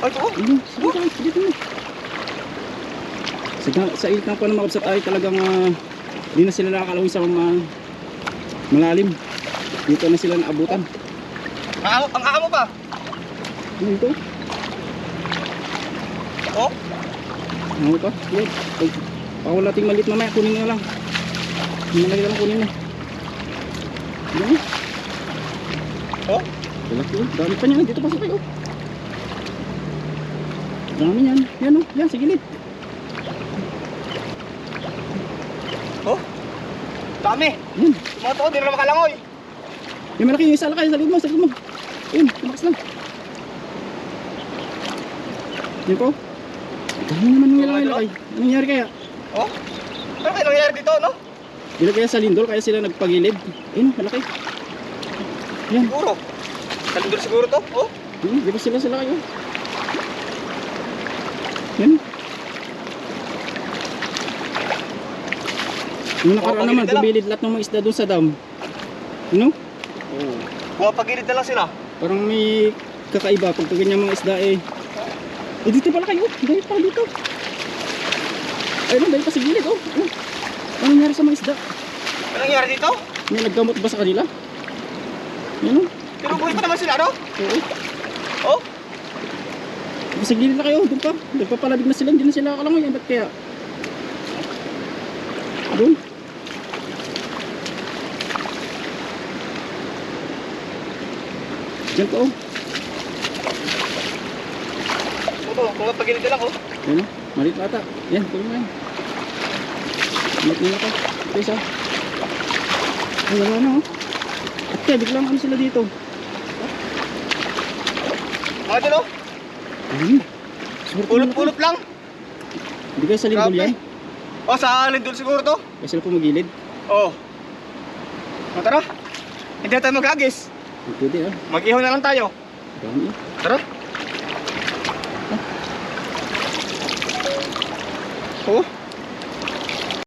Ay, oh. Ayun, sige tayo, sige tayo. Sa, sa ilikang pa ng mga ay talagang ah, di na sila nakakalawin sa mga malalim. Dito na sila naabutan. Ang ang amo pa. Ano ito? Oh. Ano pa? Yan. Ay, Pakawala ting maliit mamaya, kunin na lang. Yung malaki lang kunin mo. Yan. Oh. Dami pa niyan. Dito pa sa kayo. Dami yan. Yan oh. Yan, sa gilid. Oh. Dami. Yan. Yung mga to, di na makalangoy. Yung malaki yung isa lakay. Sa likod mo, sa likod mo. Ayun, tumakas lang. Yan po. Dami naman yung lakay lakay. Anong nangyari kaya? Oh. Ano kayo nangyayari dito, no? Bila kaya sa lindol, kaya sila nagpagilid. Ayun, malaki. Yan. Siguro. Kalindol siguro to. Oh. Hmm, di ba sila sila kayo? Yan. Yung nakaraan naman, pagilid gumilid lahat ng mga isda doon sa dam. Ano? Oh. Pumapagilid na lang sila. Parang may kakaiba pag ganyan mga isda eh. Eh dito pala kayo, dahil pa dito. Ayun, dahil pa sa gilid oh. oh. Ano nangyari sa mga isda? Ano nangyayari dito? May naggamot ba sa kanila? Yan oh. Pero buhay pa naman sila, no? Oo. Oh. Sa gilid na kayo, doon pa. Nagpapalabig na sila, hindi na sila kalangoy. Ba't kaya? Doon. Diyan pa oh. Ito, pumapagilid na lang, oh. Yan oh. Malit ata. Yan, tuloy mo yan. Malit na ata. Ito isa. Ay, wala na oh. At kaya, biglang ano sila dito. Mga dyan, oh. Ayun. Pulot-pulot lang. Hindi kayo sa Grabe. yan. Oh, sa lindol siguro to. Kaya sila pumagilid. Oh. O, tara. Hindi na tayo magagis. Pwede ah. Mag-ihaw na lang tayo. Dami. Tara. Oh.